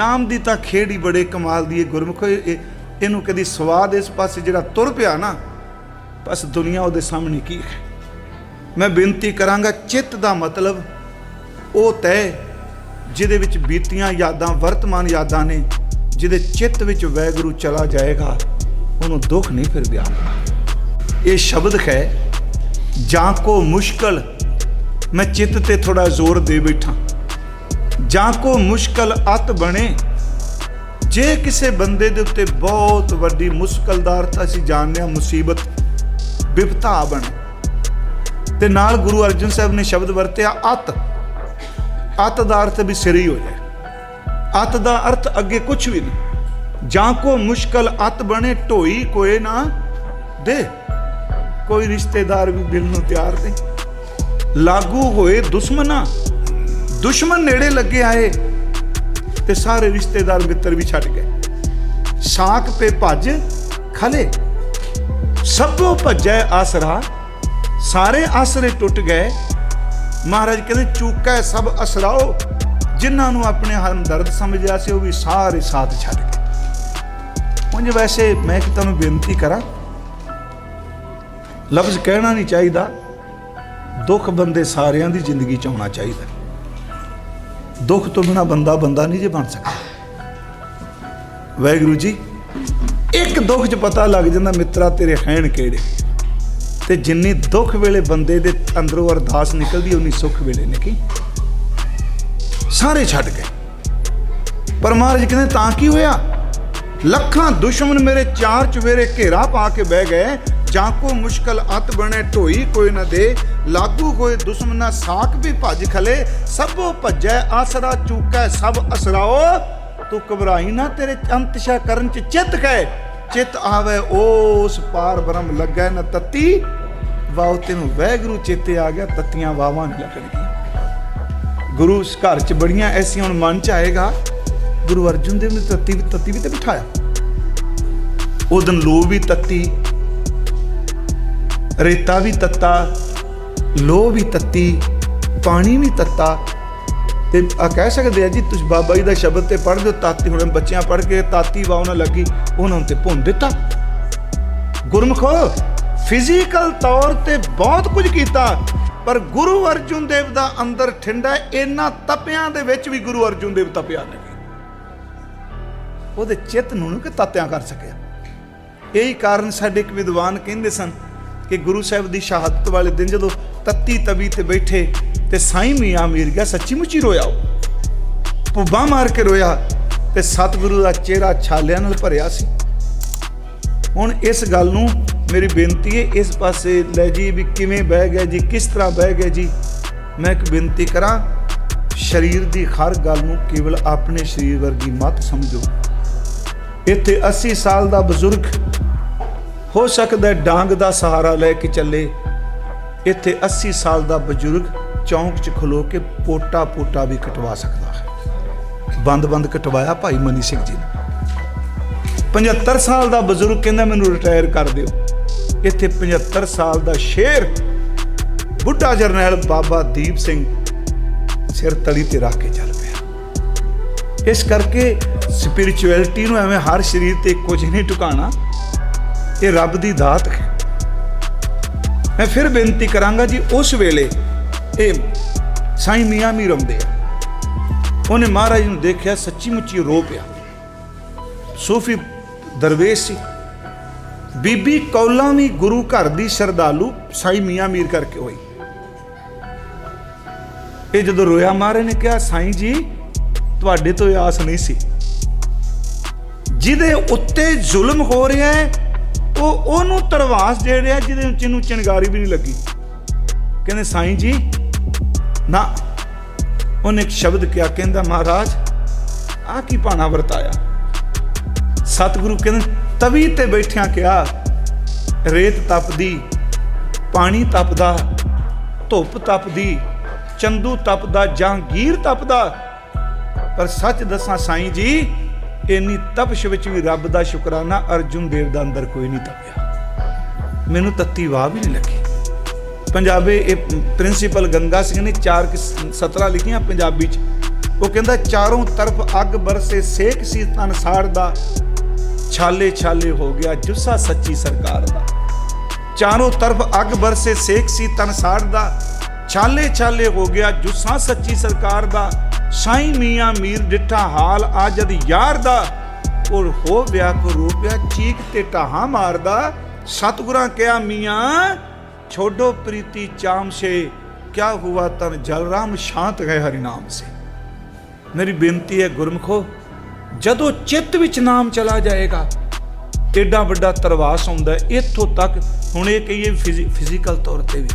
ਨਾਮ ਦੀ ਤਾਂ ਖੇੜ ਹੀ ਬੜੇ ਕਮਾਲ ਦੀ ਹੈ ਗੁਰਮੁਖੋ ਇਹਨੂੰ ਕਦੀ ਸਵਾਦ ਇਸ ਪਾਸੇ ਜਿਹੜਾ ਤੁਰ ਪਿਆ ਨਾ, ਬਸ ਦੁਨੀਆ ਉਹਦੇ ਸਾਹਮਣੇ ਕੀ ਹੈ? ਮੈਂ ਬੇਨਤੀ ਕਰਾਂਗਾ, ਚਿੱਤ ਦਾ ਮਤਲਬ ਉਹ ਤੈ ਜਿਹਦੇ ਵਿੱਚ ਬੀਤੀਆਂ ਯਾਦਾਂ, ਵਰਤਮਾਨ ਯਾਦਾਂ ਨੇ, ਜਿਹਦੇ ਚਿੱਤ ਵਿੱਚ ਵੈਗਰੂ ਚਲਾ ਜਾਏਗਾ, ਉਹਨੂੰ ਦੁੱਖ ਨਹੀਂ ਫਿਰ ਬਿਆਨ ਇਹ ਸ਼ਬਦ ਹੈ, ਜਾਂ ਕੋ ਮੁਸ਼ਕਲ, ਮੈਂ ਚਿੱਤ ਤੇ ਥੋੜਾ ਜ਼ੋਰ ਦੇ ਬੈਠਾ। ਜਾਂ ਕੋ ਮੁਸ਼ਕਲ ਅਤ ਬਣੇ? ਜੇ ਕਿਸੇ ਬੰਦੇ ਦੇ ਉੱਤੇ ਬਹੁਤ ਵੱਡੀ ਮੁਸ਼ਕਲਦਾਰ ਤਾਂ ਅਸੀਂ ਜਾਣਦੇ ਹਾਂ ਮੁਸੀਬਤ ਵਿਪਤਾ ਬਣੇ। ਤੇ ਨਾਲ ਗੁਰੂ ਅਰਜਨ ਸਾਹਿਬ ਨੇ ਸ਼ਬਦ ਵਰਤਿਆ ਅਤ। ਅਤ ਦਾ ਅਰਥ ਵੀ ਸਿਰ ਹੀ ਹੋ ਜਾਏ। ਅਤ ਦਾ ਅਰਥ ਅੱਗੇ ਕੁਝ ਵੀ ਨਹੀਂ। ਜਾਂ ਕੋ ਮੁਸ਼ਕਲ ਅਤ ਬਣੇ, ਢੋਈ ਕੋਏ ਨਾ ਦੇ। ਕੋਈ ਰਿਸ਼ਤੇਦਾਰ ਵੀ ਦਿਲ ਨੂੰ ਤਿਆਰ ਨਹੀਂ। ਲਾਗੂ ਹੋਏ ਦੁਸ਼ਮਨਾ। ਦੁਸ਼ਮਣ ਨੇੜੇ ਲੱਗੇ ਆਏ ਤੇ ਸਾਰੇ ਰਿਸ਼ਤੇਦਾਰ ਮਿੱਤਰ ਵੀ ਛੱਡ ਗਏ। ਸਾਖ ਪੇ ਭੱਜ ਖਲੇ। ਸਭੋ ਭੱਜੈ ਆਸਰਾ, ਸਾਰੇ ਆਸਰੇ ਟੁੱਟ ਗਏ। ਮਹਾਰਾਜ ਕਹਿੰਦੇ, ਚੂਕਾ ਸਭ ਅਸਰਾਓ, ਜਿਨ੍ਹਾਂ ਨੂੰ ਆਪਣੇ ਹਮਦਰਦ ਸਮਝਿਆ ਸੀ, ਉਹ ਵੀ ਸਾਰੇ ਸਾਥ ਛੱਡ ਗਏ। ਉਂਝ ਵੈਸੇ ਮੈਂ ਕਿ ਤੁਹਾਨੂੰ ਬੇਨਤੀ ਕਰਾਂ, ਲਫ਼ਜ਼ ਕਹਿਣਾ ਨਹੀਂ ਚਾਹੀਦਾ, ਦੁੱਖ ਬੰਦੇ ਸਾਰਿਆਂ ਦੀ ਜ਼ਿੰਦਗੀ ਚ ਆਉਣਾ ਚਾਹੀਦਾ। ਦੁੱਖ ਤੋਂ ਬਿਨਾ ਬੰਦਾ ਬੰਦਾ ਨਹੀਂ ਜੇ ਬਣ ਸਕਦਾ। ਵਾਹਿਗੁਰੂ ਜੀ, ਇੱਕ ਦੁੱਖ 'ਚ ਪਤਾ ਲੱਗ ਜਾਂਦਾ ਮਿੱਤਰਾ ਤੇਰੇ ਹੈਣ ਕਿਹੜੇ। ਤੇ ਜਿੰਨੀ ਦੁੱਖ ਵੇਲੇ ਬੰਦੇ ਦੇ ਅੰਦਰੋਂ ਅਰਦਾਸ ਨਿਕਲਦੀ, ਉਨੀ ਸੁੱਖ ਵੇਲੇ ਨਿਕਲੀ ਸਾਰੇ ਛੱਡ ਗਏ। ਪਰ ਮਹਾਰਾਜ ਕਹਿੰਦੇ, ਤਾਂ ਕੀ ਹੋਇਆ? ਲੱਖਾਂ ਦੁਸ਼ਮਣ ਮੇਰੇ ਚਾਰ ਚਵੇਰੇ ਘੇਰਾ ਪਾ ਕੇ ਬਹਿ ਗਏ ਜਾਂ ਕੋ ਮੁਸ਼ਕਲ ਅਤ ਬਣੇ ਢੋਈ ਕੋਈ ਨਾ ਦੇ, ਲਾਗੂ ਹੋਏ ਦੁਸ਼ਮਨਾ ਸਾਖ ਵੀ ਭੱਜ ਖਲੇ, ਸਭੋ ਭੱਜੈ ਆਸਰਾ ਚੂਕੈ, ਸਭ ਅਸਰਾਓ, ਤੂੰ ਘਬਰਾਈ ਨਾ ਤੇਰੇ ਅੰਤਸ਼ਾ ਕਰਨ ਚ ਚਿੱਤ ਕੈ, ਚਿੱਤ ਆਵੇ ਉਸ ਪਾਰ ਬ੍ਰਹਮ ਲੱਗੈ ਨ ਤਤੀ, ਵਾਉ ਤੈਨੂੰ ਵੈਗਰੂ ਚੇਤੇ ਆ ਗਿਆ, ਤਤੀਆਂ ਵਾਵਾਂ ਨਹੀਂ ਲੱਗਣਗੀਆਂ। ਗੁਰੂ ਉਸ ਘਰ ਚ ਬੜੀਆਂ ਐਸੀਆਂ ਹੁਣ ਮਨ ਚ ਆਏਗਾ, ਗੁਰੂ ਅਰਜੁਨ ਦੇਵ ਨੇ ਤੱਤੀ ਵੀ ਵੀ ਤੇ ਬਿਠਾਇਆ। ਉਹ ਦਿਨ ਲੋ ਵੀ ਤੱਤੀ ਰੇਤਾ ਵੀ ਤੱਤਾ ਲੋ ਵੀ ਤੱਤੀ, ਪਾਣੀ ਵੀ ਤੱਤਾ। ਤੇ ਆ ਕਹਿ ਸਕਦੇ ਆ ਜੀ, ਤੁਸੀਂ ਬਾਬਾ ਜੀ ਦਾ ਸ਼ਬਦ ਤੇ ਪੜ੍ਹਦੇ ਹੋ, ਤਾਤੀ ਹੁਣ ਬੱਚਿਆਂ ਪੜ੍ਹ ਕੇ ਤਾਤੀ ਵਾਉ ਨਾ ਲੱਗੀ, ਉਹਨਾਂ ਨੂੰ ਤੇ ਭੁੰਨ ਦਿੱਤਾ। ਗੁਰਮਖੋ ਫਿਜ਼ੀਕਲ ਤੌਰ ਤੇ ਬਹੁਤ ਕੁਝ ਕੀਤਾ, ਪਰ ਗੁਰੂ ਅਰਜੁਨ ਦੇਵ ਦਾ ਅੰਦਰ ਠੰਡਾ ਇਹਨਾਂ ਤਪਿਆਂ ਦੇ ਵਿੱਚ ਵੀ ਗੁਰੂ ਅਰਜੁਨ ਦੇਵ ਤਪਿਆ ਨਹੀਂ। ਉਹਦੇ ਚਿੱਤ ਨੂੰ ਕਿ ਤਾਤਿਆਂ ਕਰ ਸਕਿਆ। ਇਹੀ ਕਾਰਨ ਸਾਡੇ ਇੱਕ ਵਿਦਵਾਨ ਕਹਿੰਦੇ ਸਨ ਕਿ ਗੁਰੂ ਸਾਹਿਬ ਦੀ ਸ਼ਹਾਦਤ ਵਾਲੇ ਦਿਨ ਜਦੋਂ ਤੱਤੀ ਤਵੀ ਤੇ ਬੈਠੇ ਤੇ ਸਾਈਂ ਮੀਆਂ ਮੀਰ ਗਿਆ ਸੱਚੀ ਮੁੱਚੀ ਰੋਇਆ ਉਹ। ਪੁੱਬਾ ਮਾਰ ਕੇ ਰੋਇਆ ਤੇ ਸਤਿਗੁਰੂ ਦਾ ਚਿਹਰਾ ਛਾਲਿਆਂ ਨਾਲ ਭਰਿਆ ਸੀ। ਹੁਣ ਇਸ ਗੱਲ ਨੂੰ ਮੇਰੀ ਬੇਨਤੀ ਹੈ, ਇਸ ਪਾਸੇ ਲੈ ਜੀ ਵੀ ਕਿਵੇਂ ਬਹਿ ਗਿਆ ਜੀ, ਕਿਸ ਤਰ੍ਹਾਂ ਬਹਿ ਗਿਆ ਜੀ, ਮੈਂ ਇੱਕ ਬੇਨਤੀ ਕਰਾਂ, ਸਰੀਰ ਦੀ ਹਰ ਗੱਲ ਨੂੰ ਕੇਵਲ ਆਪਣੇ ਸਰੀਰ ਵਰਗੀ ਮਤ ਸਮਝੋ। ਇੱਥੇ 80 ਸਾਲ ਦਾ ਬਜ਼ੁਰਗ ਹੋ ਸਕਦਾ ਡਾਂਗ ਦਾ ਸਹਾਰਾ ਲੈ ਕੇ ਚੱਲੇ। ਇੱਥੇ 80 ਸਾਲ ਦਾ ਬਜ਼ੁਰਗ ਚੌਂਕ 'ਚ ਖਲੋ ਕੇ ਪੋਟਾ ਪੋਟਾ ਵੀ ਕਟਵਾ ਸਕਦਾ ਹੈ। ਬੰਦ ਬੰਦ ਕਟਵਾਇਆ ਭਾਈ ਮਨੀ ਸਿੰਘ ਜੀ ਨੇ। 75 ਸਾਲ ਦਾ ਬਜ਼ੁਰਗ ਕਹਿੰਦਾ, ਮੈਨੂੰ ਰਿਟਾਇਰ ਕਰ ਦਿਓ। ਇੱਥੇ 75 ਸਾਲ ਦਾ ਸ਼ੇਰ, ਬੁੱਢਾ ਜਰਨੈਲ ਬਾਬਾ ਦੀਪ ਸਿੰਘ ਸਿਰ ਤਲੀ ਤੇ ਰੱਖ ਕੇ ਚੱਲ ਪਿਆ। ਇਸ ਕਰਕੇ ਸਪਿਰਚੁਅਲਿਟੀ ਨੂੰ ਐਵੇਂ ਹਰ ਸਰੀਰ ਤੇ ਕੁਝ ਨਹੀਂ ਟਿਕਾਣਾ ਇਹ ਰੱਬ ਦੀ ਦਾਤ ਹੈ। ਮੈਂ ਫਿਰ ਬੇਨਤੀ ਕਰਾਂਗਾ ਜੀ, ਉਸ ਵੇਲੇ ਇਹ ਸਾਈਂ ਮੀਆਂ ਮੀਰ ਆਉਂਦੇ ਆ। ਉਹਨੇ ਮਹਾਰਾਜ ਨੂੰ ਦੇਖਿਆ ਸੱਚੀ ਮੁੱਚੀ ਰੋ ਪਿਆ। ਸੂਫੀ ਦਰਵੇਸ਼ ਸੀ। ਬੀਬੀ ਕੌਲਾਂ ਵੀ ਗੁਰੂ ਘਰ ਦੀ ਸ਼ਰਧਾਲੂ ਸਾਈ ਮੀਆਂ ਮੀਰ ਕਰਕੇ ਹੋਈ। ਇਹ ਜਦੋਂ ਰੋਇਆ ਮਾਰੇ ਨੇ ਕਿਹਾ, ਸਾਈਂ ਜੀ, ਤੁਹਾਡੇ ਤੋਂ ਆਸ ਨਹੀਂ ਸੀ। ਜਿਹਦੇ ਉੱਤੇ ਜ਼ੁਲਮ ਹੋ ਰਿਹਾ ਹੈ ਉਹ ਉਹਨੂੰ ਤਰਵਾਸ ਦੇ ਰਿਹਾ ਜਿਹਦੇ ਉੱਤੇ ਨੂੰ ਚਿੰਗਾਰੀ ਵੀ ਨਹੀਂ ਲੱਗੀ। ਕਹਿੰਦੇ, ਸਾਈਂ ਜੀ, ਨਾ। ਉਹਨੇ ਇੱਕ ਸ਼ਬਦ ਕਿਹਾ, ਕਹਿੰਦਾ, ਮਹਾਰਾਜ ਆ ਕੀ ਭਾਣਾ ਵਰਤਾਇਆ? ਸਤਿਗੁਰੂ ਕਹਿੰਦੇ, ਤਵੀ ਤੇ ਬੈਠਿਆਂ ਕਿਹਾ, ਰੇਤ ਤਪਦੀ, ਪਾਣੀ ਤਪਦਾ, ਧੁੱਪ ਤਪਦੀ, ਚੰਦੂ ਤਪਦਾ ਜਹਾਂਗੀਰ ਤਪਦਾ। ਪਰ ਸੱਚ ਦੱਸਾਂ, ਸਾਈਂ ਜੀ ਇੰਨੀ ਤਪਸ਼ ਵਿੱਚ ਵੀ ਰੱਬ ਦਾ ਸ਼ੁਕਰਾਨਾ ਅਰਜੁਨ ਦੇਵ ਦਾ ਅੰਦਰ ਕੋਈ ਨਹੀਂ ਤਪਿਆ। ਮੈਨੂੰ ਤੱਤੀ ਵਾਹ ਵੀ ਨਹੀਂ ਲੱਗੀ। ਪੰਜਾਬੀ ਇਹ ਪ੍ਰਿੰਸੀਪਲ ਗੰਗਾ ਸਿੰਘ ਨੇ ਚਾਰ ਕਿ 17 ਲਿਖੀਆਂ ਪੰਜਾਬੀ ਚ। ਉਹ ਕਹਿੰਦਾ, ਚਾਰੋਂ ਤਰਫ ਅੱਗ ਬਰਸੇ ਸੇਖ ਸੀ ਤਨ ਸਾੜਦਾ ਛਾਲੇ ਛਾਲੇ ਹੋ ਗਿਆ ਜੁੱਸਾ ਸੱਚੀ ਸਰਕਾਰ ਦਾ। ਚਾਰੋਂ ਤਰਫ ਅੱਗ ਬਰਸੇ ਸੇਖ ਸੀ ਤਨ ਸਾੜਦਾ ਛਾਲੇ ਛਾਲੇ ਹੋ ਗਿਆ ਜੁੱਸਾ ਸੱਚੀ ਸਰਕਾਰ ਦਾ। ਸਾਈ ਮੀਆਂ ਮੀਰ ਡਿੱਠਾ ਹਾਲ ਆ ਜਦ ਯਾਰ ਦਾ। ਔਰ ਹੋ ਵਿਆ ਕੋ ਰੂਪਿਆ ਚੀਕ ਤੇ ਟਾਹਾਂ ਮਾਰਦਾ। ਸਤਗੁਰਾਂ ਕਿਹਾ ਮੀਆਂ, ਛੋਡੋ ਪ੍ਰੀਤੀ ਚਾਮ ਸੇ। ਕਿਆ ਹੁਆ ਤਨ ਜਲ ਸ਼ਾਂਤ ਗਏ ਹਰੀ ਨਾਮ ਸੇ। ਮੇਰੀ ਬੇਨਤੀ ਹੈ ਗੁਰਮਖੋ, ਜਦੋਂ ਚਿੱਤ ਵਿੱਚ ਨਾਮ ਚਲਾ ਜਾਏਗਾ, ਏਡਾ ਵੱਡਾ ਤਰਵਾਸ ਹੁੰਦਾ ਇੱਥੋਂ ਤੱਕ ਹੁਣ ਇਹ ਕਹੀਏ ਫਿਜ਼ੀਕਲ ਤੌਰ ਤੇ ਵੀ।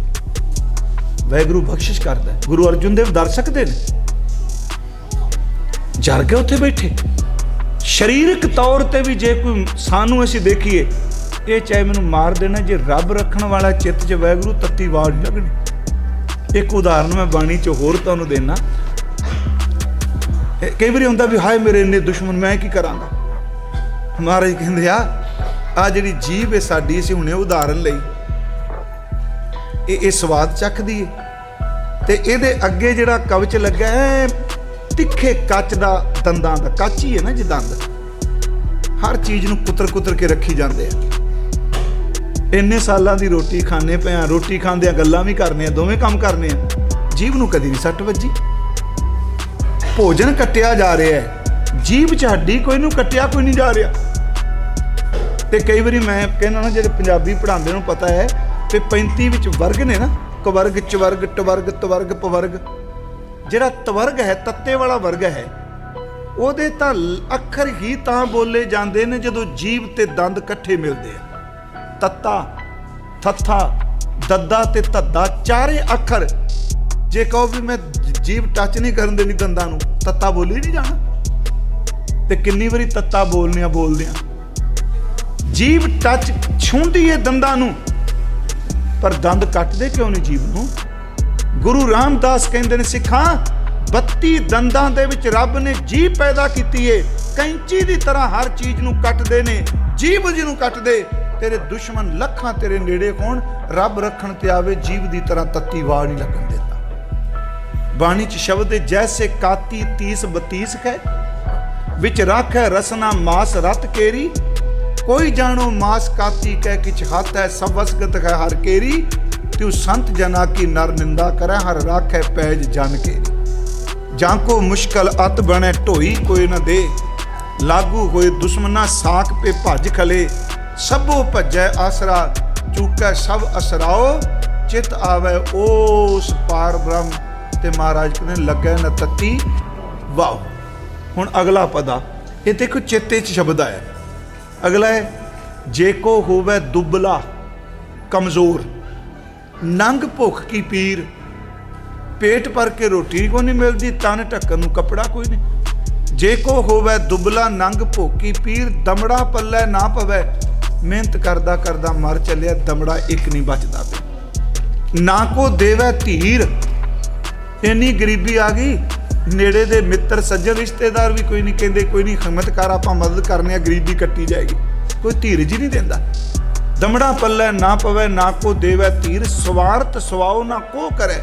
ਵੈਗੁਰੂ ਬਖਸ਼ਿਸ਼ ਕਰਦਾ ਗੁਰੂ ਅਰਜੁਨ ਦੇਵ ਦਰ ਸਕਦੇ ਨੇ? ਜਰ ਕੇ ਉੱਥੇ ਬੈਠੇ। ਸਰੀਰਕ ਤੌਰ ਤੇ ਵੀ ਜੇ ਕੋਈ ਸਾਨੂੰ ਅਸੀਂ ਦੇਖੀਏ, ਇਹ ਚਾਹੇ ਮੈਨੂੰ ਮਾਰ ਦੇਣਾ, ਜੇ ਰੱਬ ਰੱਖਣ ਵਾਲਾ ਚਿੱਤ 'ਚ ਵੈਗਰੂ ਤੱਤੀ ਵਾਰ ਲੱਗਣੀ। ਇੱਕ ਉਦਾਹਰਨ ਮੈਂ ਬਾਣੀ 'ਚ ਹੋਰ ਤੁਹਾਨੂੰ ਦੇਣਾ। ਕਈ ਵਾਰੀ ਹੁੰਦਾ ਵੀ ਹਾਏ ਮੇਰੇ ਇੰਨੇ ਦੁਸ਼ਮਣ, ਮੈਂ ਕੀ ਕਰਾਂਗਾ? ਮਹਾਰਾਜ ਕਹਿੰਦੇ ਆ ਆ ਜਿਹੜੀ ਜੀਭ ਹੈ ਸਾਡੀ, ਅਸੀਂ ਹੁਣੇ ਉਦਾਹਰਨ ਲਈ। ਇਹ ਇਹ ਸਵਾਦ ਚੱਕਦੀ ਹੈ ਤੇ ਇਹਦੇ ਅੱਗੇ ਜਿਹੜਾ ਕਵਚ ਲੱਗਾ ਹੈ ਤਿੱਖੇ ਕੱਚ ਦਾ ਦੰਦਾਂ ਦਾ, ਕੱਚ ਹੀ ਹੈ ਨਾ ਜੀ ਦੰਦ। ਹਰ ਚੀਜ਼ ਨੂੰ ਕੁਤਰ ਕੁਤਰ ਕੇ ਰੱਖੀ ਜਾਂਦੇ ਆ। ਇੰਨੇ ਸਾਲਾਂ ਦੀ ਰੋਟੀ ਖਾਣੇ ਪਿਆ ਆ, ਰੋਟੀ ਖਾਂਦਿਆਂ ਗੱਲਾਂ ਵੀ ਕਰਨੇ ਆ, ਦੋਵੇਂ ਕੰਮ ਕਰਨੇ ਆ। ਜੀਭ ਨੂੰ ਕਦੀ ਨਹੀਂ ਸੱਟ ਵੱਜੀ। ਭੋਜਨ ਕੱਟਿਆ ਜਾ ਰਿਹਾ ਹੈ। ਜੀਭ ਚ ਹੱਡੀ ਕੋਈ ਨੂੰ ਕੱਟਿਆ ਕੋਈ ਨਹੀਂ ਜਾ ਰਿਹਾ। ਤੇ ਕਈ ਵਾਰੀ ਮੈਂ ਕਹਿੰਦਾ ਨਾ, ਜਿਹੜੇ ਪੰਜਾਬੀ ਪੜ੍ਹਾਉਂਦੇ ਨੂੰ ਪਤਾ ਹੈ ਤੇ 35 ਵਿੱਚ ਵਰਗ ਨੇ ਨਾ ਕਵਰਗ ਚਵਰਗ ਟਵਰਗ, ਤਵਰਗ, ਪਵਰਗ। ਜਿਹੜਾ ਤਵਰਗ ਹੈ, ਤੱਤੇ ਵਾਲਾ ਵਰਗ ਹੈ, ਉਹਦੇ ਤਾਂ ਅੱਖਰ ਹੀ ਤਾਂ ਬੋਲੇ ਜਾਂਦੇ ਨੇ ਜਦੋਂ ਜੀਭ ਤੇ ਦੰਦ ਇਕੱਠੇ ਮਿਲਦੇ ਆ। ਤੱਤਾ ਥੱਥਾ ਦੱਦਾ ਤੇ ਧੱਦਾ, ਚਾਰੇ ਅੱਖਰ। ਜੇ ਕਹੋ ਵੀ ਮੈਂ ਜ- ਜੀਭ ਟੱਚ ਨਹੀਂ ਕਰਨ ਦੇਣੀ ਦੰਦਾਂ ਨੂੰ, ਤੱਤਾ ਬੋਲੀ ਨਹੀਂ ਜਾਣਾ। ਤੇ ਕਿੰਨੀ ਵਾਰੀ ਤੱਤਾ ਬੋਲਨੇ ਆ ਬੋਲਦੇ ਆ ਜੀਭ ਟੱਚ ਛੂੰਦੀ ਏ ਦੰਦਾਂ ਨੂੰ, ਪਰ ਦੰਦ ਕੱਟਦੇ ਕਿਉਂ ਨਹੀਂ ਜੀਭ ਨੂੰ? ਗੁਰੂ ਰਾਮਦਾਸ ਕਹਿੰਦੇ ਨੇ, ਸਿੱਖਾਂ 32 ਦੰਦਾਂ ਦੇ ਵਿੱਚ ਰੱਬ ਨੇ ਜੀਭ ਪੈਦਾ ਕੀਤੀ ਏ। ਕੈਂਚੀ ਦੀ ਤਰ੍ਹਾਂ ਹਰ ਚੀਜ਼ ਨੂੰ ਕੱਟਦੇ ਨੇ ਜੀਭ ਜਿਹਨੂੰ ਕੱਟਦੇ। ਤੇਰੇ ਦੁਸ਼ਮਣ ਲੱਖਾਂ ਤੇਰੇ ਨੇੜੇ ਹੋਣ, ਰੱਬ ਰੱਖਣ ਤੇ ਆਵੇ, ਜੀਵ ਦੀ ਤਰ੍ਹਾਂ ਤੱਤੀ ਵਾਰ ਨਹੀਂ ਲੱਗਣ ਦਿੰਦਾ। ਬਾਣੀ ਚ ਸ਼ਬਦ ਹੈ ਜੈਸੇ ਕਾਤੀ 30 32 ਹੈ ਵਿੱਚ ਰੱਖ ਹੈ ਰਸਨਾ ਮਾਸ ਰਤ ਕੇਰੀ। ਕੋਈ ਜਾਣੋ ਮਾਸ ਕਾਤੀ ਕਹਿ ਕਿਛ ਹੱਥ ਹੈ ਸਭ ਵਸਗਤ ਹੈ ਹਰ ਕੇਰੀ। ਤੂੰ ਸੰਤ ਜਨਾ ਕੀ ਨਰ ਨਿੰਦਾ ਕਰੈ ਹਰ ਰਾਖੈ ਪੈਜ ਜਨ ਕੇਰੀ ਜਾਂ ਕੋ ਮੁਸ਼ਕਲ ਅਤ ਬਣੇ ਢੋਈ ਕੋਈ ਨਾ ਦੇ ਲਾਗੂ ਹੋਏ ਦੁਸ਼ਮਨਾ ਸਾਖ ਪੇ ਭੱਜ ਖਲੇ ਸਭੋ ਭੱਜੈ ਆਸਰਾ ਚੂਕੈ ਸਭ ਅਸਰਾਓ ਚਿਤ ਆਵੇ ਓਸ ਪਾਰ ਬ੍ਰਹਮ ਤੇ ਮਹਾਰਾਜ ਕਹਿੰਦੇ ਲੱਗੈ ਨ ਤਤੀ ਵਾਹ ਹੁਣ ਅਗਲਾ ਪਦਾ ਇਹ ਦੇਖੋ ਚੇਤੇ ਚ ਸ਼ਬਦ ਆਇਆ ਅਗਲਾ ਹੈ ਜੇ ਕੋ ਹੋਵੇ ਦੁਬਲਾ ਕਮਜ਼ੋਰ ਨੰਗ ਭੁੱਖ ਕੀ ਪੀਰ? ਪੇਟ ਭਰ ਕੇ ਰੋਟੀ ਕੋ ਨਹੀਂ ਮਿਲਦੀ? ਤਨ ਢੱਕਣ ਨੂੰ ਕਪੜਾ ਕੋਈ ਨਹੀਂ। ਜੇ ਕੋ ਹੋਵੇ ਦੁਬਲਾ ਨੰਗ ਭੁੱਖੀ ਪੀਰ, ਦਮੜਾ ਪੱਲੇ ਨਾ ਪਵੇ। ਮਿਹਨਤ ਕਰਦਾ ਕਰਦਾ ਮਰ ਚੱਲਿਆ, ਦਮੜਾ ਇੱਕ ਨਹੀਂ ਬਚਦਾ ਪਿਆ ਨਾ ਕੋ ਦੇਵੇ ਧੀਰ। ਇੰਨੀ ਗਰੀਬੀ ਆ ਗਈ। ਨੇੜੇ ਦੇ ਮਿੱਤਰ, ਸੱਜਣ ਰਿਸ਼ਤੇਦਾਰ ਵੀ ਕੋਈ ਨਹੀਂ ਕਹਿੰਦੇ, ਕੋਈ ਨਹੀਂ ਹਿੰਮਤ ਕਰ ਆਪਾਂ ਮਦਦ ਕਰਨੇ ਆ, ਗਰੀਬੀ ਕੱਟੀ ਜਾਏਗੀ। ਕੋਈ ਧੀਰਜ ਹੀ ਨਹੀਂ ਦਿੰਦਾ। ਦਮੜਾ ਪੱਲੇ ਨਾ ਪਵੇ, ਨਾ ਕੋ ਦੇਵੇ ਧੀਰ ਸਵਾਰਥ ਸਵਾਉ ਨਾ ਕੋ ਕਰੇ।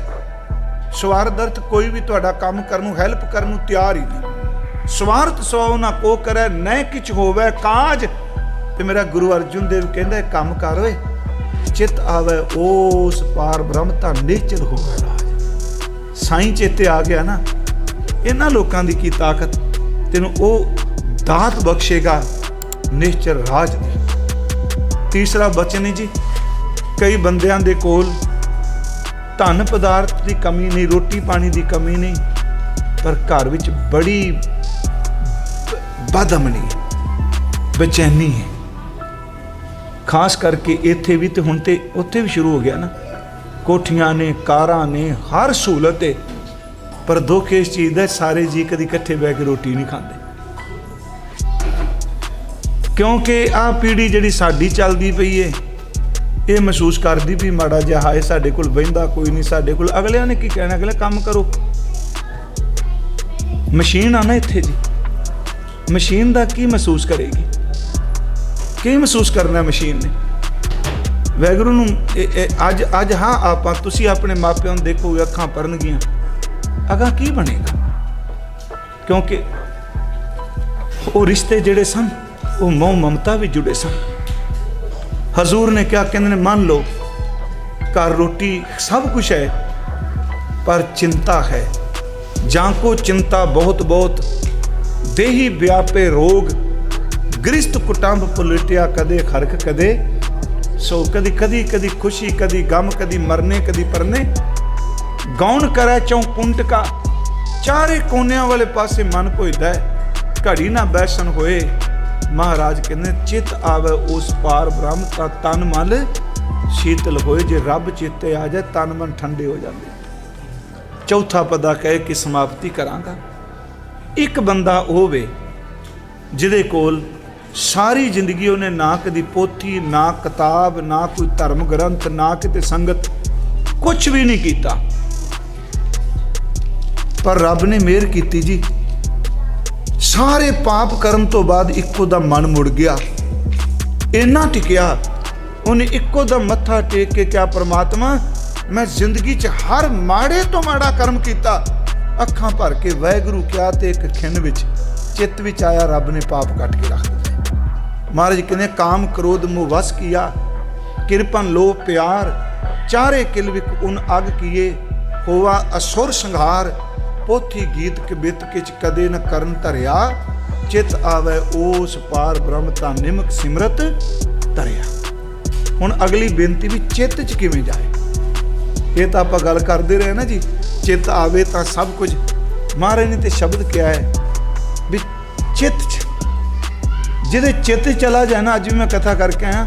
ਸਵਾਰਥ ਅਰਥ ਕੋਈ ਵੀ ਤੁਹਾਡਾ ਕੰਮ ਕਰਨ ਨੂੰ, ਹੈਲਪ ਕਰਨ ਨੂੰ ਤਿਆਰ ਹੀ ਨਹੀਂ। ਸਵਾਰਥ ਸਵਾਉ ਨਾ ਕੋ ਕਰੇ ਨੈ ਕਿਛ ਹੋਵੇ, ਕਾਜ। ਤੇ ਮੇਰਾ ਗੁਰੂ ਅਰਜੁਨ ਦੇਵ ਕਹਿੰਦਾ ਕੰਮ ਕਰ ਓਏ। ਚਿਤ ਆਵੇ, ਉਸ ਪਾਰ ਬ੍ਰਹਮ ਤਾਂ ਨਿਚਲ ਹੋਵੇ ਰਾਜ। ਸਾਈਂ ਚੇਤੇ ਆ ਗਿਆ ਨਾ, ਇਹਨਾਂ ਲੋਕਾਂ ਦੀ ਕੀ ਤਾਕਤ? ਤੈਨੂੰ ਉਹ ਦਾਤ ਬਖਸ਼ੇਗਾ ਨਿਸ਼ਚਰ ਰਾਜ ਦੀ ਤੀਸਰਾ ਬਚਨ ਹੈ ਜੀ, ਕਈ ਬੰਦਿਆਂ ਦੇ ਕੋਲ ਧਨ ਪਦਾਰਥ ਦੀ ਕਮੀ ਨਹੀਂ, ਰੋਟੀ ਪਾਣੀ ਦੀ ਕਮੀ ਨਹੀਂ, ਪਰ ਘਰ ਵਿੱਚ ਬੜੀ ਬਦਮਨੀ ਬੇਚੈਨੀ ਹੈ। ਖਾਸ ਕਰਕੇ ਇੱਥੇ ਵੀ ਤੇ ਹੁਣ ਤੇ ਉੱਥੇ ਵੀ ਸ਼ੁਰੂ ਹੋ ਗਿਆ ਨਾ। ਕੋਠੀਆਂ ਨੇ, ਕਾਰਾਂ ਨੇ, ਹਰ ਸਹੂਲਤ ਹੈ, ਪਰ ਦੁੱਖ ਇਸ ਚੀਜ਼ ਦਾ, ਸਾਰੇ ਜੀ ਕਦੀ ਇਕੱਠੇ ਬਹਿ ਕੇ ਰੋਟੀ ਨਹੀਂ ਖਾਂਦੇ। ਕਿਉਂਕਿ ਆਹ ਪੀੜ੍ਹੀ ਜਿਹੜੀ ਸਾਡੀ ਚੱਲਦੀ ਪਈ ਏ, ਇਹ ਮਹਿਸੂਸ ਕਰਦੀ ਵੀ ਮਾੜਾ ਜਿਹਾ, ਹਾਏ ਸਾਡੇ ਕੋਲ ਬਹਿੰਦਾ ਕੋਈ ਨਹੀਂ, ਸਾਡੇ ਕੋਲ ਅਗਲਿਆਂ ਨੇ ਕੀ ਕਹਿਣਾ, ਅਗਲੇ ਕੰਮ ਕਰੋ। ਮਸ਼ੀਨ ਆ ਨਾ ਇੱਥੇ ਜੀ। ਮਸ਼ੀਨ ਦਾ ਕੀ ਮਹਿਸੂਸ ਕਰੇਗੀ? ਕੀ ਮਹਿਸੂਸ ਕਰਨਾ ਮਸ਼ੀਨ ਨੇ? ਵੈਗਰੂ ਨੂੰ ਅੱਜ ਅੱਜ ਹਾਂ ਆਪਾਂ, ਤੁਸੀਂ ਆਪਣੇ ਮਾਪਿਆਂ ਨੂੰ ਦੇਖੋਗੇ ਅੱਖਾਂ ਪਰਨਗੀਆਂ। ਅਗਾ ਕੀ ਬਣੇਗਾ? ਕਿਉਂਕਿ ਉਹ ਰਿਸ਼ਤੇ ਜਿਹੜੇ ਸਨ ਉਹ ਮੋਹ ਮਮਤਾ ਵੀ ਜੁੜੇ ਸਨ। ਹਜ਼ੂਰ ਨੇ ਕਿਹਾ, ਕਹਿੰਦੇ ਨੇ, ਮੰਨ ਲਓ, ਘਰ ਰੋਟੀ ਸਭ ਕੁਝ ਹੈ, ਪਰ ਚਿੰਤਾ ਹੈ। ਜਾਂ ਕੋ ਚਿੰਤਾ ਬਹੁਤ ਬਹੁਤ, ਦੇਹੀ ਵਿਆਪੇ ਰੋਗ, ਗ੍ਰਿਸ਼ਤ ਕੁਟੰਬ ਪੁਲਟਿਆ ਕਦੇ ਖਰਕ ਕਦੇ, ਸੋ ਕਦੀ ਕਦੀ ਕਦੀ ਖੁਸ਼ੀ, ਕਦੀ ਗਮ, ਕਦੀ ਮਰਨੇ, ਕਦੀ ਪਰਨੇ। ਗੌਣ ਕਰੈ ਚੌ ਕੁੰਟਕਾ, ਚਾਰੇ ਕੋਨਿਆਂ ਵਾਲੇ ਪਾਸੇ ਮਨ ਭੋਇਦਾ ਹੈ, ਘੜੀ ਨਾ ਬੈਸਣ ਹੋਏ ਮਹਾਰਾਜ ਕਹਿੰਦੇ, ਚਿਤ ਆਵੇ ਉਸ ਪਾਰ ਬ੍ਰਹਮ ਤਾਂ ਤਨ ਮਨ ਸ਼ੀਤਲ ਹੋਏ। ਜੇ ਰੱਬ ਚਿੱਤੇ ਆ ਜਾਏ, ਤਨ ਮਨ ਠੰਡੇ ਹੋ ਜਾਂਦੇ ਚੌਥਾ ਪਦਾ ਕਹਿ ਕੇ ਸਮਾਪਤੀ ਕਰਾਂਗਾ। ਇੱਕ ਬੰਦਾ ਉਹ ਹੋਵੇ ਜਿਹਦੇ ਕੋਲ ਸਾਰੀ ਜ਼ਿੰਦਗੀ ਉਹਨੇ ਨਾ ਕਦੀ ਪੋਥੀ, ਨਾ ਕਿਤਾਬ, ਨਾ ਕੋਈ ਧਰਮ ਗ੍ਰੰਥ, ਨਾ ਕਿਤੇ ਸੰਗਤ ਕੁਝ ਵੀ ਨਹੀਂ ਕੀਤਾ। ਪਰ ਰੱਬ ਨੇ ਮਿਹਰ ਕੀਤੀ ਜੀ। ਸਾਰੇ ਪਾਪ ਕਰਨ ਤੋਂ ਬਾਅਦ ਇੱਕੋ ਦਾ ਮਨ ਮੁੜ ਗਿਆ। ਇੰਨਾ ਟਿਕਿਆ, ਉਹਨੇ ਇੱਕੋ ਦਾ ਮੱਥਾ ਟੇਕ ਕੇ ਕਿਹਾ, ਪ੍ਰਮਾਤਮਾ, ਮੈਂ ਜ਼ਿੰਦਗੀ 'ਚ ਹਰ ਮਾੜੇ ਤੋਂ ਮਾੜਾ ਕਰਮ ਕੀਤਾ। ਅੱਖਾਂ ਭਰ ਕੇ ਵਾਹਿਗੁਰੂ ਕਿਹਾ ਤੇ ਇੱਕ ਖਿੰਨ ਵਿੱਚ, ਚਿੱਤ ਵਿੱਚ ਆਇਆ, ਰੱਬ ਨੇ ਪਾਪ ਕੱਟ ਕੇ ਰੱਖ ਦਿੱਤੇ। ਮਹਾਰਾਜ ਕਹਿੰਦੇ, ਕਾਮ ਕ੍ਰੋਧ ਮੋਹ ਵਸ ਕੀਆ ਕਿਰਪਨ ਲੋ ਪਿਆਰ, ਚਾਰੇ ਕਿਲ ਵਿਕ ਉਨ ਅਗ ਕੀਏ ਹੋਵਾ ਅਸੁਰ ਸੰਘਾਰ ਪੋਥੀ ਗੀਤ ਕਬਿਤ ਕਿਚ ਕਦੇ ਨ ਕਰਨ ਧਰਿਆ। ਚਿਤ ਆਵੇ ਉਸ ਪਾਰ ਬ੍ਰਹਮ ਤਾਂ ਨਿਮਕ ਸਿਮਰਤ ਧਰਿਆ। ਹੁਣ ਅਗਲੀ ਬੇਨਤੀ ਵੀ ਚਿੱਤ ਚ ਕਿਵੇਂ ਜਾਏ? ਇਹ ਤਾਂ ਆਪਾਂ ਗੱਲ ਕਰਦੇ ਰਹੇ ਨਾ ਜੀ। ਚਿੱਤ ਆਵੇ ਤਾਂ ਸਭ ਕੁਝ। ਮਹਾਰਾਜ ਨੇ ਤੇ ਸ਼ਬਦ ਕਿਹਾ ਹੈ ਵੀ ਚਿੱਤ ਚ। ਜਿਹਦੇ ਚਿੱਤ ਚਲਾ ਜਾਏ ਨਾ, ਅੱਜ ਵੀ ਮੈਂ ਕਥਾ ਕਰਕੇ ਆਇਆ,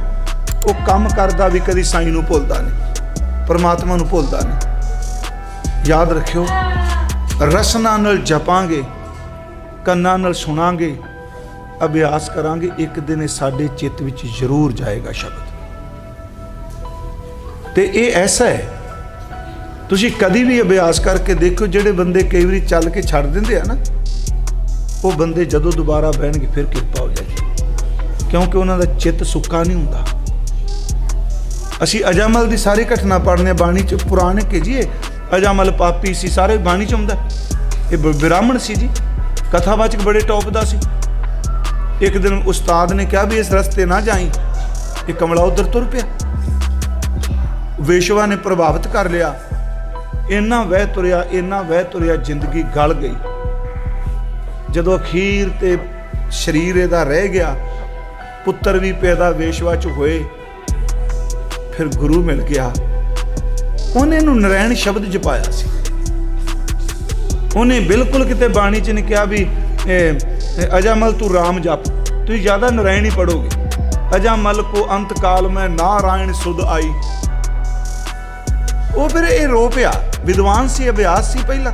ਉਹ ਕੰਮ ਕਰਦਾ ਵੀ ਕਦੀ ਸਾਈਂ ਨੂੰ ਭੁੱਲਦਾ ਨਹੀਂ, ਪਰਮਾਤਮਾ ਨੂੰ ਭੁੱਲਦਾ ਨਹੀਂ। ਯਾਦ ਰੱਖਿਓ। ਰਸਨਾ ਨਾਲ ਜਪਾਂਗੇ, ਕੰਨਾਂ ਨਾਲ ਸੁਣਾਂਗੇ, ਅਭਿਆਸ ਕਰਾਂਗੇ, ਇੱਕ ਦਿਨ ਇਹ ਸਾਡੇ ਚਿੱਤ ਵਿੱਚ ਜ਼ਰੂਰ ਜਾਏਗਾ ਸ਼ਬਦ। ਤੇ ਇਹ ਐਸਾ ਹੈ, ਤੁਸੀਂ ਕਦੀ ਵੀ ਅਭਿਆਸ ਕਰਕੇ ਦੇਖੋ, ਜਿਹੜੇ ਬੰਦੇ ਕਈ ਵਾਰੀ ਚੱਲ ਕੇ ਛੱਡ ਦਿੰਦੇ ਆ ਨਾ, ਉਹ ਬੰਦੇ ਜਦੋਂ ਦੁਬਾਰਾ ਬਹਿਣਗੇ, ਫਿਰ ਕਿਰਪਾ ਹੋ ਜਾਏਗੀ। ਕਿਉਂਕਿ ਉਹਨਾਂ ਦਾ ਚਿੱਤ ਸੁੱਕਾ ਨਹੀਂ ਹੁੰਦਾ। ਅਸੀਂ ਅਜਾਮਲ ਦੀ ਸਾਰੀ ਘਟਨਾ ਪੜ੍ਹਨੇ ਬਾਣੀ ਚ, ਪੁਰਾਣੇ ਕੇ ਜੀ ਅਜਾਮਲ ਪਾਪੀ ਸੀ, ਸਾਰੇ ਬਾਣੀ ਚ ਹੁੰਦਾ ਇਹ ਬ੍ਰਾਹਮਣ ਸੀ ਜੀ। ਕਥਾਵਾਚਕ ਬੜੇ ਟੌਪ ਦਾ ਸੀ। ਇੱਕ ਦਿਨ ਉਸਤਾਦ ਨੇ ਕਿਹਾ ਵੀ ਇਸ ਰਸਤੇ ਨਾ ਜਾਈ। ਇਹ ਕਮਲਾ ਉਧਰ ਤੁਰ ਪਿਆ। ਵੇਸ਼ਵਾ ਨੇ ਪ੍ਰਭਾਵਿਤ ਕਰ ਲਿਆ। ਇੰਨਾ ਵਹਿ ਤੁਰਿਆ, ਇੰਨਾ ਵਹਿ ਤੁਰਿਆ ਜ਼ਿੰਦਗੀ ਗਲ ਗਈ। ਜਦੋਂ ਅਖੀਰ ਤੇ ਸਰੀਰ ਇਹਦਾ ਰਹਿ ਗਿਆ, ਪੁੱਤਰ ਵੀ ਪੈਦਾ ਵੇਸ਼ਵਾ ਚ ਹੋਏ। ਫਿਰ ਗੁਰੂ ਮਿਲ ਗਿਆ। ਉਹਨੇ ਨੂੰ ਨਰੈਣ ਸ਼ਬਦ ਜਪਾਇਆ ਸੀ। ਉਹਨੇ ਬਿਲਕੁਲ ਕਿਤੇ ਬਾਣੀ ਚ ਨਹੀਂ ਕਿਹਾ ਵੀ ਅਜਾਮਲ ਤੂੰ ਰਾਮ ਜਪ। ਤੁਸੀਂ ਜ਼ਿਆਦਾ ਨਰੈਣ ਹੀ ਪੜੋਗੇ ਅਜਾਮਲ ਕੋ ਅੰਤ ਕਾਲ ਮੈਂ ਨਾਰਾਇਣ ਸੁਧ ਆਈ। ਉਹ ਫਿਰ ਇਹ ਰੋ ਪਿਆ। ਵਿਦਵਾਨ ਸੀ, ਅਭਿਆਸ ਸੀ ਪਹਿਲਾਂ।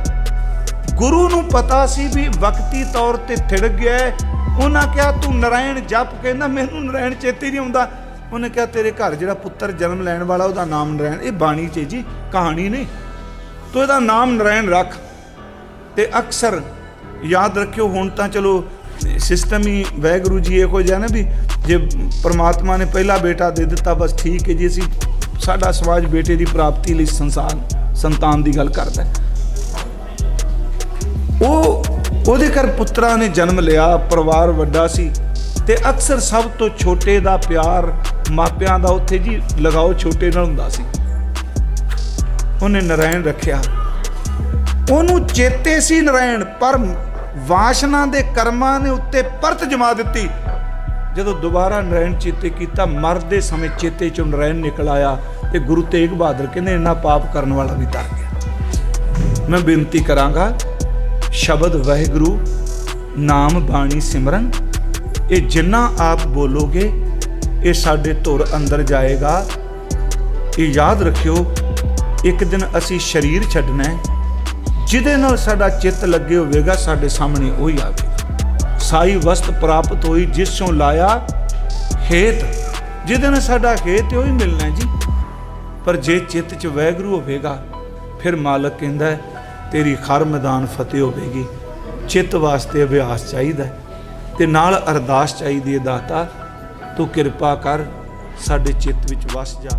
ਗੁਰੂ ਨੂੰ ਪਤਾ ਸੀ ਵੀ ਵਕਤੀ ਤੌਰ ਤੇ ਥਿੜ ਗਿਆ ਉਹਨਾਂ ਕਿਹਾ, ਤੂੰ ਨਰਾਇਣ ਜਪ, ਕਹਿੰਦਾ, ਮੈਨੂੰ ਨਰਾਇਣ ਚੇਤੇ ਨਹੀਂ ਆਉਂਦਾ। ਉਹਨੇ ਕਿਹਾ, ਤੇਰੇ ਘਰ ਜਿਹੜਾ ਪੁੱਤਰ ਜਨਮ ਲੈਣ ਵਾਲਾ, ਉਹਦਾ ਨਾਮ ਨਰਾਇਣ ਇਹ ਬਾਣੀ ਚ ਜੀ, ਕਹਾਣੀ ਨਹੀਂ। ਤੂੰ ਇਹਦਾ ਨਾਮ ਨਰਾਇਣ ਰੱਖ ਤੇ ਅਕਸਰ ਯਾਦ ਰੱਖਿਓ, ਹੁਣ ਤਾਂ ਚਲੋ ਸਿਸਟਮ ਹੀ ਵੈਗੁਰੂ ਜੀ ਇਹੋ ਜਿਹਾ ਨਾ ਵੀ ਜੇ ਪ੍ਰਮਾਤਮਾ ਨੇ ਪਹਿਲਾ ਬੇਟਾ ਦੇ ਦਿੱਤਾ, ਬਸ ਠੀਕ ਹੈ ਜੀ, ਅਸੀਂ ਸਾਡਾ ਸਮਾਜ ਬੇਟੇ ਦੀ ਪ੍ਰਾਪਤੀ ਲਈ ਸੰਸਾਰ, ਸੰਤਾਨ ਦੀ ਗੱਲ ਕਰਦਾ ਉਹ, ਉਹਦੇ ਘਰ ਪੁੱਤਰਾਂ ਨੇ ਜਨਮ ਲਿਆ, ਪਰਿਵਾਰ ਵੱਡਾ ਸੀ ਤੇ ਅਕਸਰ ਸਭ ਤੋਂ ਛੋਟੇ ਦਾ ਪਿਆਰ ਮਾਪਿਆਂ ਦਾ ਉੱਥੇ ਜੀ ਲਗਾਓ ਛੋਟੇ ਨਾਲ ਹੁੰਦਾ ਸੀ। ਉਹਨੇ ਨਰਾਇਣ ਰੱਖਿਆ। ਉਹਨੂੰ ਚੇਤੇ ਸੀ ਨਰਾਇਣ, ਪਰ ਵਾਸ਼ਨਾ ਦੇ ਕਰਮਾਂ ਨੇ ਉੱਤੇ ਪਰਤ ਜਮਾ ਦਿੱਤੀ। ਜਦੋਂ ਦੁਬਾਰਾ ਨਰਾਇਣ ਚੇਤੇ ਕੀਤਾ, ਮਰਦੇ ਸਮੇਂ ਚੇਤੇ ਚੋਂ ਨਰਾਇਣ ਨਿਕਲ ਆਇਆ ਤੇ ਗੁਰੂ ਤੇਗ ਬਹਾਦਰ ਕਹਿੰਦੇ, ਇੰਨਾ ਪਾਪ ਕਰਨ ਵਾਲਾ ਵੀ ਤਰ ਗਿਆ। ਮੈਂ ਬੇਨਤੀ ਕਰਾਂਗਾ, ਸ਼ਬਦ ਵਾਹਿਗੁਰੂ, ਨਾਮ ਬਾਣੀ ਸਿਮਰਨ, ਇਹ ਜਿੰਨਾ ਆਪ ਬੋਲੋਗੇ ਇਹ ਸਾਡੇ ਧੁਰ ਅੰਦਰ ਜਾਏਗਾ। ਇਹ ਯਾਦ ਰੱਖਿਓ, ਇੱਕ ਦਿਨ ਅਸੀਂ ਸਰੀਰ ਛੱਡਣਾ ਜਿਹਦੇ ਨਾਲ ਸਾਡਾ ਚਿੱਤ ਲੱਗੇ ਹੋਵੇਗਾ, ਸਾਡੇ ਸਾਹਮਣੇ ਉਹੀ ਆਵੇਗਾ। ਸਾਈ ਵਸਤ ਪ੍ਰਾਪਤ ਹੋਈ, ਜਿਸ ਚੋਂ ਲਾਇਆ ਖੇਤ। ਜਿਹਦੇ ਨਾਲ ਸਾਡਾ ਖੇਤ ਹੈ ਉਹੀ ਮਿਲਣਾ ਜੀ। ਪਰ ਜੇ ਚਿੱਤ 'ਚ ਵੈਗਰੂ ਹੋਵੇਗਾ, ਫਿਰ ਮਾਲਕ ਕਹਿੰਦਾ ਤੇਰੀ ਖਰ ਮੈਦਾਨ ਫਤਿਹ ਹੋਵੇਗੀ। ਚਿੱਤ ਵਾਸਤੇ ਅਭਿਆਸ ਚਾਹੀਦਾ ਹੈ ਤੇ ਨਾਲ ਅਰਦਾਸ ਚਾਹੀਦੀ ਹੈ ਦਾਤਾ ਤੂੰ ਕਿਰਪਾ ਕਰ ਸਾਡੇ ਚਿੱਤ ਵਿੱਚ ਵਸ ਜਾ।